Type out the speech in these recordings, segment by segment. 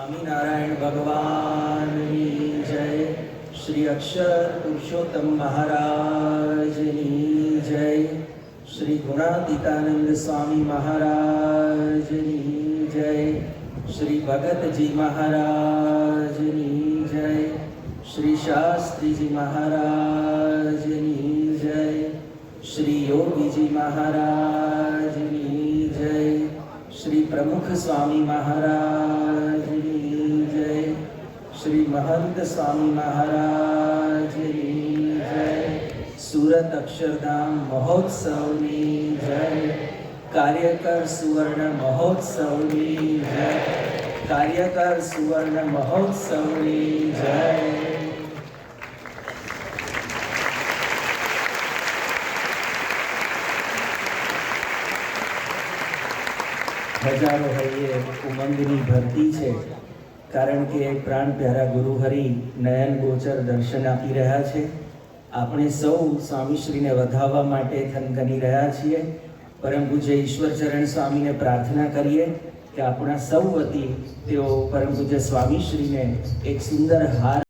સ્વામિનારાયણ ભગવાનની જય. શ્રી અક્ષર પુરુષોત્તમ મહારાજની જય. શ્રી ગુણાતીતાનંદ સ્વામી મહારાજની જય. શ્રી ભગતજી મહારાજની જય. શ્રી શાસ્ત્રીજી મહારાજની જય. શ્રી યોગીજી મહારાજની જય. શ્રી પ્રમુખ સ્વામી મહારાજ શ્રી મહંત સ્વામી મહારાજની જય સુરત અક્ષરધામ મહોત્સવની જય કાર્યકર સુવર્ણ મહોત્સવની જય કાર્યકર સુવર્ણ મહોત્સવની જય હજારો હૈયે ઉમંગની ભરતી છે કારણ કે પ્રાણ પ્યારા ગુરુ હરિ નયન ગોચર દર્શન આપી રહ્યા છે. આપણે સૌ સ્વામીશ્રીને વધાવવા માટે થનગની રહ્યા છીએ. પરમ પૂજ્ય ઈશ્વરચરણ સ્વામીને પ્રાર્થના કરીએ કે આપણા સૌ વતી તેઓ પરમ પૂજ્ય સ્વામીશ્રીને એક સુંદર હાર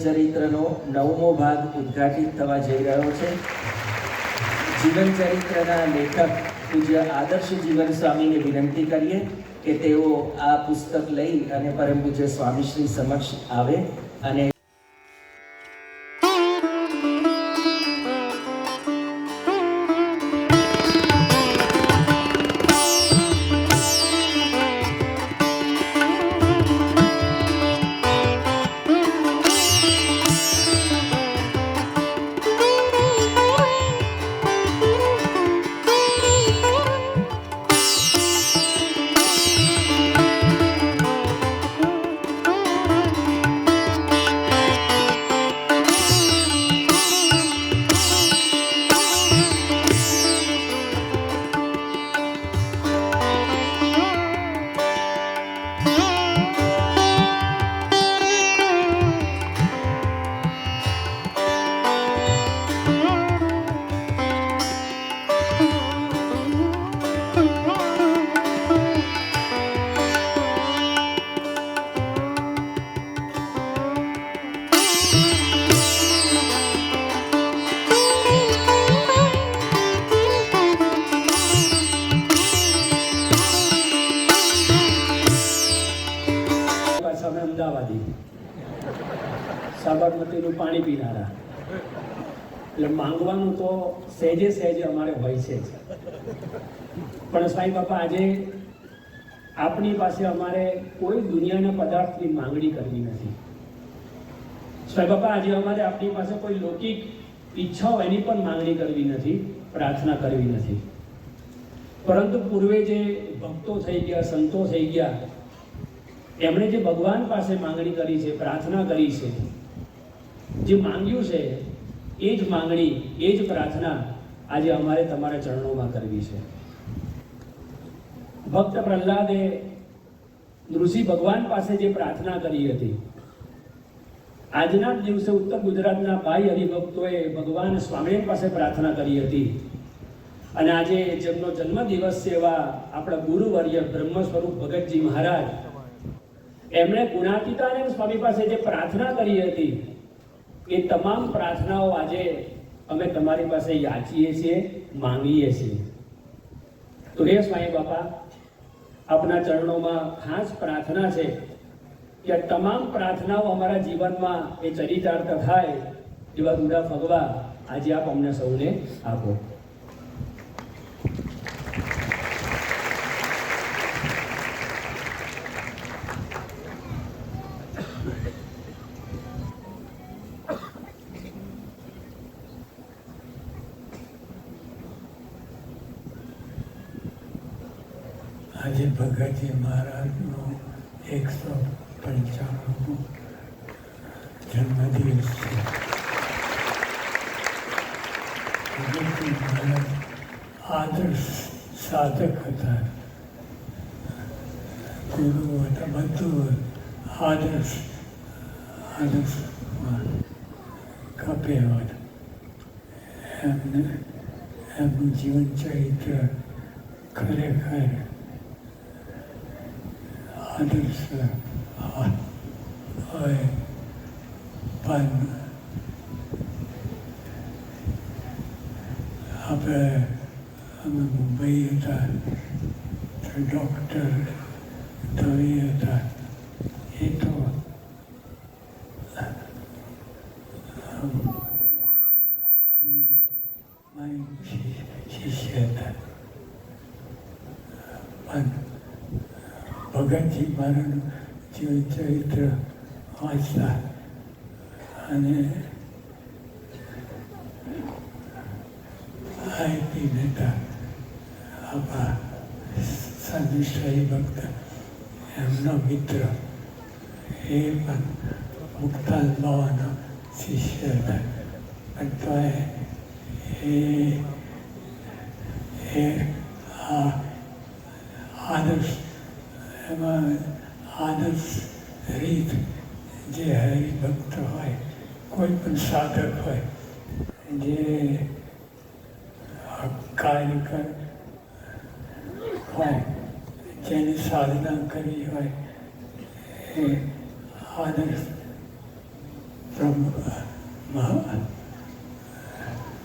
ચરિત્રનો નવમો ભાગ ઉદ્ઘાટિત થવા જઈ રહ્યો છે. જીવન ચરિત્રના લેખક પૂજ્ય આદર્શ જીવન સ્વામીને વિનંતી કરીએ કે તેઓ આ પુસ્તક લઈ અને પરમ પૂજ્ય સ્વામીશ્રી સમક્ષ આવે અને માંગવાનું તો સહેજે સહેજે અમારે હોય છે પણ સાંઈ બાપા, આજે આપણી પાસે અમારે કોઈ દુનિયાના પદાર્થની માંગણી કરવી નથી. સાંઈ બાપા, આજે અમારે આપણી પાસે કોઈ લૌકિક ઈચ્છાઓ એની પણ માંગણી કરવી નથી, પ્રાર્થના કરવી નથી. પરંતુ પૂર્વે જે ભક્તો થઈ ગયા, સંતો થઈ ગયા, એમણે જે ભગવાન પાસે માંગણી કરી છે, પ્રાર્થના કરી છે, જે માંગ્યું છે એ જ માંગણી, એ જ પ્રાર્થના આજે અમારે તમારા ચરણોમાં કરવી છે. ભક્ત પ્રહલાદે ઋષિ ભગવાન પાસે જે પ્રાર્થના કરી હતી, આજના દિવસે ઉત્તર ગુજરાતના ભાઈ હરિભક્તોએ ભગવાન સ્વામિનારાયણ પાસે પ્રાર્થના કરી હતી. અને આજે જેમનો જન્મદિવસ છે એવા આપણા ગુરુવર્ય બ્રહ્મ સ્વરૂપ ભગતજી મહારાજ, એમણે ગુણાતીતાનંદ સ્વામી પાસે જે પ્રાર્થના કરી હતી એ તમામ પ્રાર્થનાઓ આજે અમે તમારી પાસે યાચીએ છીએ, માંગીએ છીએ. તો હે સ્વામી બાપા, આપના ચરણોમાં ખાસ પ્રાર્થના છે કે તમામ પ્રાર્થનાઓ અમારા જીવનમાં એ ચરિતાર્થ થાય એવા રૂડા ભગવા આજે આપ અમને સૌને આપો. આજે ભગતજી મહારાજનો એકસો પંચાણું જન્મદિવસ છે. ભગતજી મહારાજ આદર્શ સાધક હતા. ગુરુ હતા બધું આદર્શ આદર્શ કપેવત એમને એમનું જીવન ચરિત્ર ખરેખર આદર્શ હોય પણ આપણે અમે મુંબઈ હતા ડૉક્ટર દવે હતા એ તો અમ, અમ, મારી શિ- શિષ્ય હતા પણ ભગતજી મારાનું જીવન ચરિત્ર વાંચતા અને આઈટી નેતા આપણા સંતશાહી ભક્ત, એમનો મિત્ર, એ પણ મુક્તાન બાવાનો શિષ્ય હતા. પણ તો એ આ આદર્શ, એમાં આદર્શ રીત જે હરિભક્ત હોય કોઈ પણ સાધક હોય, જે કાર્યકર હોય, જેની સાધના કરી હોય, એ આદર્શ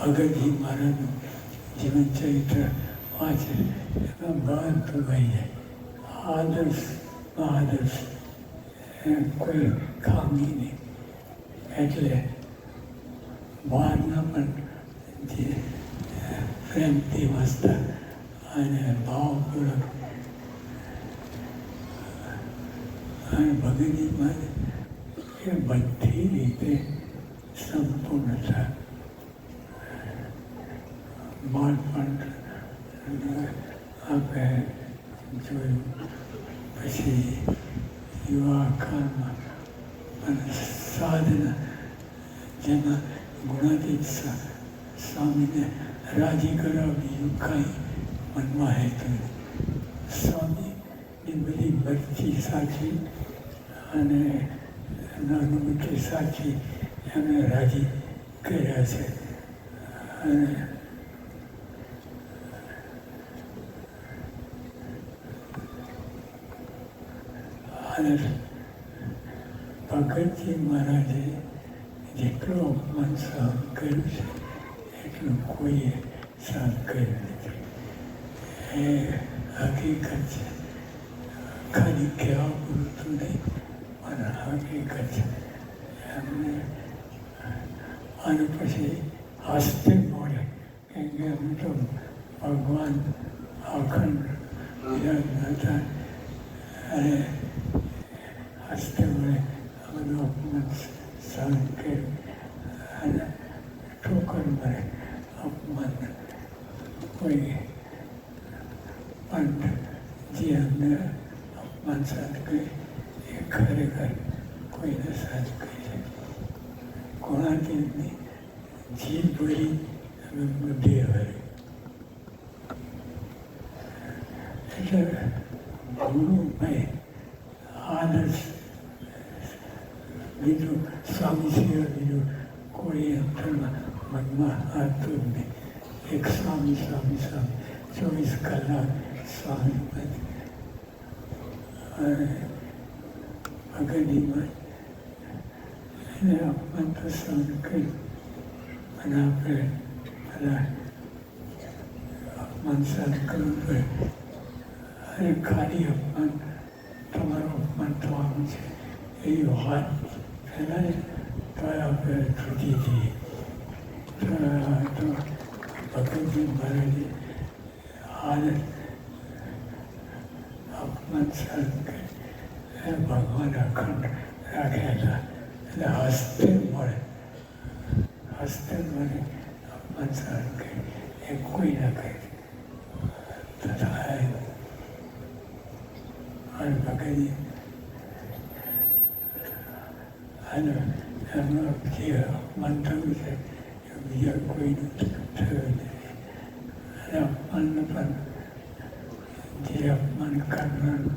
ભગતજી મહારાજનું જીવન ચરિત્ર વાંચે, એમાં બધું વહી જાય. આદર્શ આદર્શ કોઈ ખામી નહીં. એટલે બહારના પણ જે પ્રેમથી વાંચતા અને ભાવપૂર્વક અને મારે એ બધી રીતે સંપૂર્ણતા બાળપણ આપણે જોયું. પછી યુવા કાળમાં અને સાધના જેમાં ગુણાતીત સ્વા- સ્વામીને રાજી કરવા બીજું કાંઈ મનમાં હેતું. સ્વામીની બધી મરજી સાચી અને અનુભૂતિ સાચી એમને રાજી કર્યા છે અને ભગતજી મહારાજે જેટલું અપમાન સહન કર્યું છે એટલું કોઈએ સહન કર્યું નથી એ હકીકત છે ખાલી કહેવા પૂરતું નહીં પણ હકીકત એમને અને પછી હસ્તે મળે કેમ કે એમ તો ભગવાન અખંડ હતા અને હસ્તે મળે બધું અપમાન કર્યું અને ઠોકર મળે અપમાન કોઈ પણ જે અમને અપમાન સાથ કરે એ ખરેખર કોઈને સહન કરી શકે કોણાથી જીભ ભરી અને બુદ્ધિ ભરી એટલે ગુરુભાઈ આદર્શ બીજું સ્વામી સિવાય બીજું કોઈ અંતરમાં મનમાં આવતું જ નહીં. એક સ્વામી સ્વામી સ્વામી, ચોવીસ કલાક સ્વામી અને ભગવદીમાં એને અપમાન તો સહન કર્યું અને આપણે બધા અપમાન સહન કરવું પડે. અને ખાલી અપમાન, તમારું અપમાન થવાનું છે. એવી વાત આપણે છૂટી જઈએ તો ભગતજી મહારાજે હાલ અપમાન એ ભગવાન અખંડ રાખ્યા હતા એટલે હસ્તે મળે હસ્તે મળે અપમાન કરી એ કોઈ ના કરી તથા અને ભગતજી અને એમનો જે થયું છે એ બીજા કોઈનું થયું નથી અને અપમાન પણ જે અપમાન કરનારું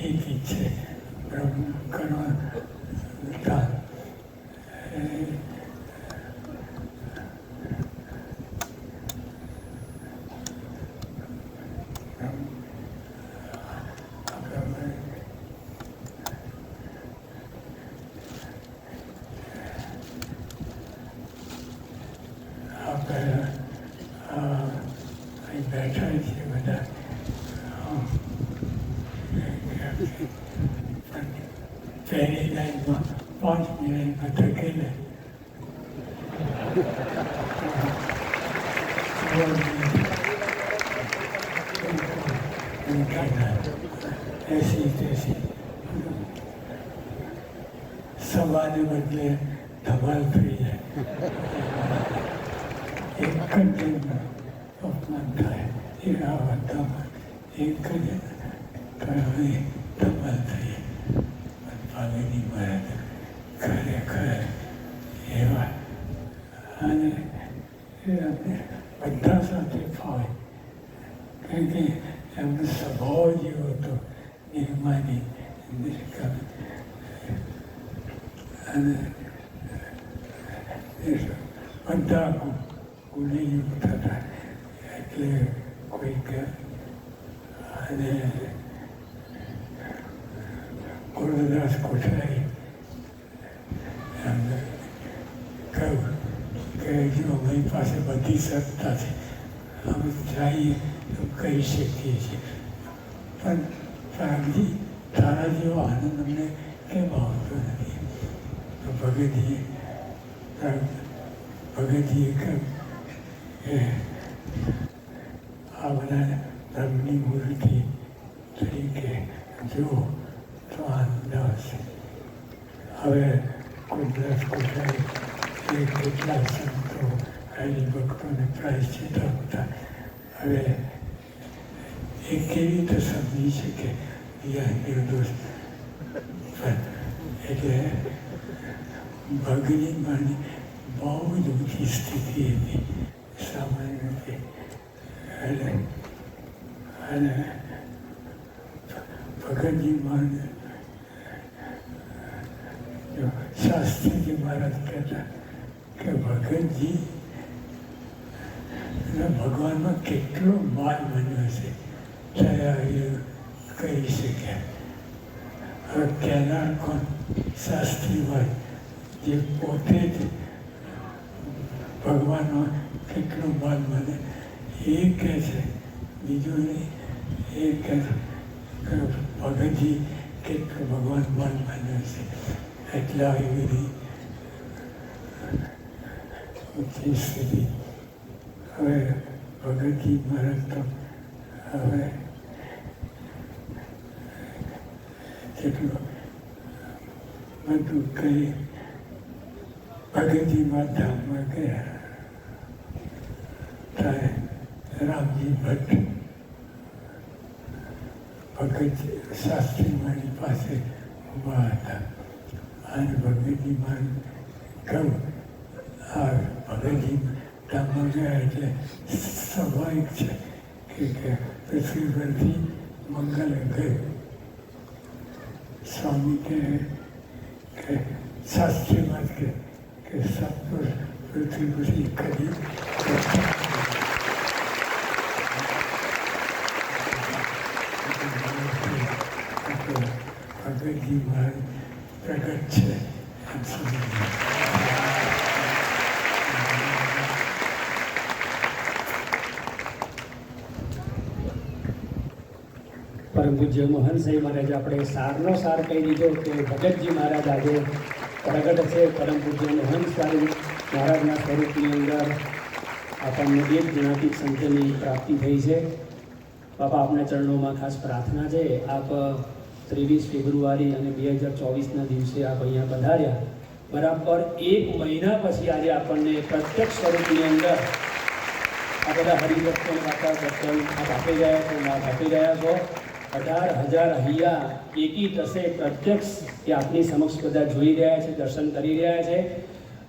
એક છે બ્રહ્મ કરવા આપણે આ અહીં બેઠા છીએ બધા અમ, પણ પહેલી લાઈનમાં પાંચ મિનિટમાં ધકેલે એસી તેસી સવાને બદલે ધમાલ થઈ જાય એક જ જણનું અપમાન થાય એ આ બધામાં એક જ તો હવે ધમાલ થઈ પાલની મહારાજ ખરેખર એવા અને એ અમને બધા સાથે ફાવે કારણ કે એમનો સ્વભાવ જેવો હતો નિર્માની નિષ્કામ અને એ બધા ગુણ ગુણયુક્ત હતા એટલે કોઈક અને ગુરુદાસ કોઠારી કહ્યું કે જો અમારી પાસે બધી સત્તા છે અમે ચાહીએ તો કહી શકીએ છીએ પણ પ્રાગજી તારા જેવો આનંદ અમને કેમ આવતો નથી તો ભગતજીએ ભગતજીએ કહ્યું કે આ બધા બ્રહ્મની મૂર્તિ તરીકે જુઓ તો આનંદ આવશે હવે કુદરત કુદરત એ કેટલા સંતો હરિભક્તોને પ્રાયશ્ચિત આપતા હવે એ કેવી રીતે સમજી શકે? યા નિર્દોષ એટલે ભગની માની બહુ જ ઊંચી સ્થિતિ હતી. સામાન્ય રીતે. અને અને ભગતજી માને જો શાસ્ત્રીજી મહારાજ કહેતા કે ભગતજી ભગવાનમાં કેટલો માલ બન્યો છે ત્યારે કહી શક્યા હવે કહેનાર કોણ શાસ્ત્રી હોય જે પોતે જ ભગવાનનો કેટલો માલ બને એ કહે છે બીજું એ કહે છે કે ભગતજી કેટલો ભગવાન મન બન્યો છે એટલે આવી બધી ઊંચી સ્થિતિ હવે ભગતજી મહારાજ તો હવે કેટલું બધું કરી ભગતજીમાં ધામમાં ગયા ત્યારે રામજી ભટ્ટ ભગત શાસ્ત્રી મારી પાસે ઊભા હતા અને ભગતજી મારું કહું આ ભગતજી ધામમાં ગયા એટલે સ્વાભાવિક છે કે પૃથ્વી પરથી મંગલ ગયું સ્વામી કહે કે શાસ્ત્રીમાં કે કે સત્પુર પૃથ્વી પરથી કદી ભગતજી મારું પ્રગટ છે પરમ પૂજ્ય મોહનસિંહ મહારાજ, આપણે સારનો સાર કહી દીધો કે ભગતજી મહારાજ આજે પ્રગટ છે. પરમ પૂજ્ય મોહન સ્વામી મહારાજના સ્વરૂપની અંદર આપણને એક જ્ઞાતિક સંતની પ્રાપ્તિ થઈ છે. બાપા, આપના ચરણોમાં ખાસ પ્રાર્થના છે. આપ ત્રેવીસ ફેબ્રુઆરી અને બે હજાર ચોવીસના દિવસે આપ અહીંયા પધાર્યા. બરાબર એક મહિના પછી આજે આપણને પ્રત્યક્ષ સ્વરૂપની અંદર આ બધા હરિભક્તો માતા દર્શન આપ આપી રહ્યા છો લાભ આપી રહ્યા છો. અઢાર હજાર હૈયા એકી થશે પ્રત્યક્ષ એ આપની સમક્ષ બધા જોઈ રહ્યા છે, દર્શન કરી રહ્યા છે.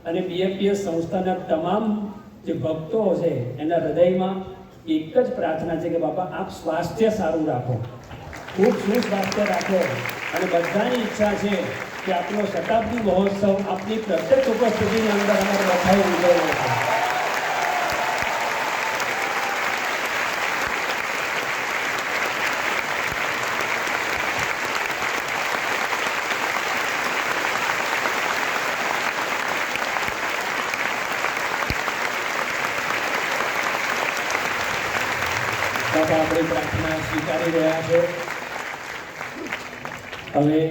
અને બીએપીએસ સંસ્થાના તમામ જે ભક્તો છે, એના હૃદયમાં એક જ પ્રાર્થના છે કે બાપા, આપ સ્વાસ્થ્ય સારું રાખો. ખૂબ સુસ્વાસ્થ્ય રાખો અને બધાની ઈચ્છા છે કે આપણો શતાબ્દી મહોત્સવ આપની પ્રત્યક્ષ ઉપસ્થિતિની અંદર અમારે બધાએ ઉજવવો છે. આપણી પ્રાર્થના સ્વીકારી રહ્યા છે. હવે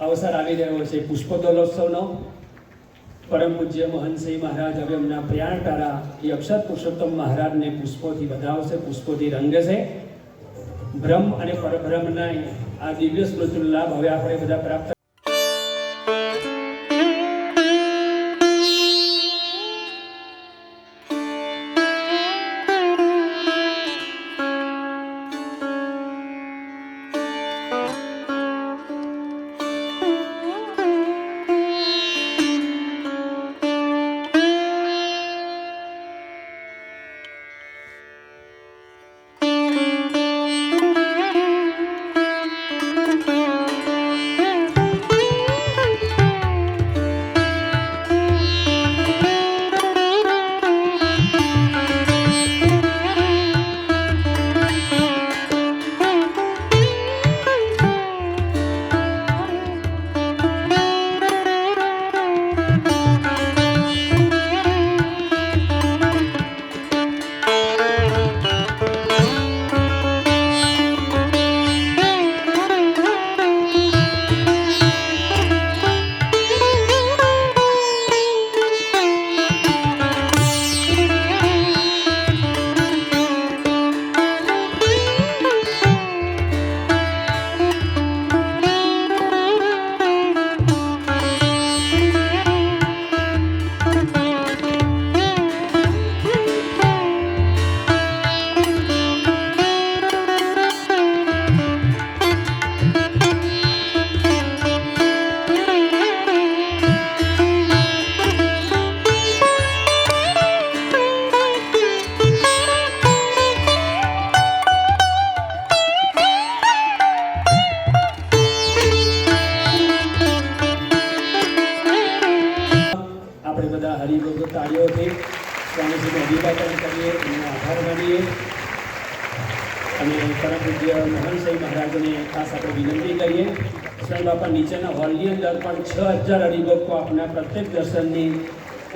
અવસર આવી રહ્યો છે પુષ્પોદલોત્સવનો પરમ પૂજ્ય મહનસિંહ મહારાજ હવે એમના પ્રયાણકારા એ અક્ષર પુરુષોત્તમ મહારાજને પુષ્પોથી વધાવશે, પુષ્પોથી રંગશે. બ્રહ્મ અને પરબ્રહ્મના આ દિવ્ય સ્મૃતિનો લાભ હવે આપણે બધા પ્રાપ્ત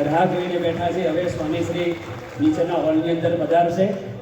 રાહ જોઈને બેઠા છે. હવે સ્વામીશ્રી નીચેના હોલની અંદર પધારશે.